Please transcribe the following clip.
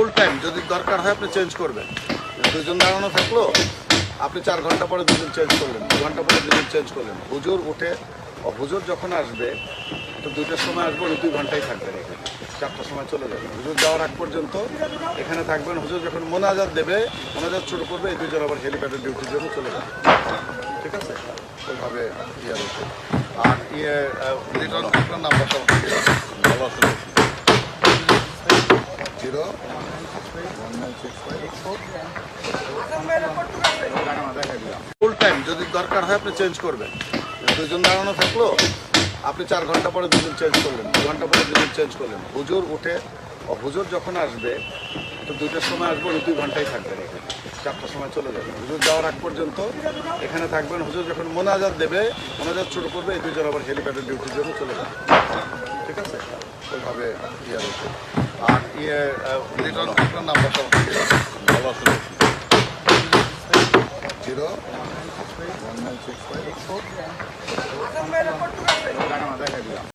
Full time যদি দরকার হয় আপনি চেঞ্জ করবেন। দুজন দাঁড়ানো থাকল, আপনি চার ঘণ্টা পরে দুজন চেঞ্জ করলেন, দু ঘণ্টা পরে দুজন চেঞ্জ করলেন। হুজুর উঠে হুজুর যখন আসবে, তো দুইটার সময় আসবে, উনি দুই ঘন্টাই থাকবেন এখানে, চারটার সময় চলে যাবেন। হুজুর যাওয়ার আগ পর্যন্ত এখানে থাকবেন, হুজুর যখন মোনাজাত দেবে, মোনাজাত শুরু করবে, এই দুজন আবার হেলিপ্যাডের ডিউটির জন্য চলে যাবে। ঠিক আছে? ওইভাবে ইয়ে আর ইয়ে রিটার্ন আপনার নাম্বার সব ভালো আছে জিরো ফুল টাইম যদি দরকার হয় আপনি চেঞ্জ করবেন। দুজন দাঁড়ানো থাকল, আপনি চার ঘণ্টা পরে দুজন চেঞ্জ করলেন দু ঘণ্টা পরে দুজন চেঞ্জ করলেন। হুজুর উঠে হুজুর যখন আসবে, তো দুইটার সময় আসবে দুই ঘন্টাই থাকবেন এখানে। চারটার সময় চলে যাবেন। হুজুর যাওয়ার আগ পর্যন্ত এখানে থাকবেন। হুজুর যখন মোনাজাত দেবে, মোনাজাত শুরু করবে, এই দুজন আবার হেলিপ্যাডের ডিউটির জন্য চলে যাবে। ঠিক আছে? ইয়ে রয়েছে আর ইয়ে রিটার্ন আপনার নাম্বার ভালো আছে zero one nine six five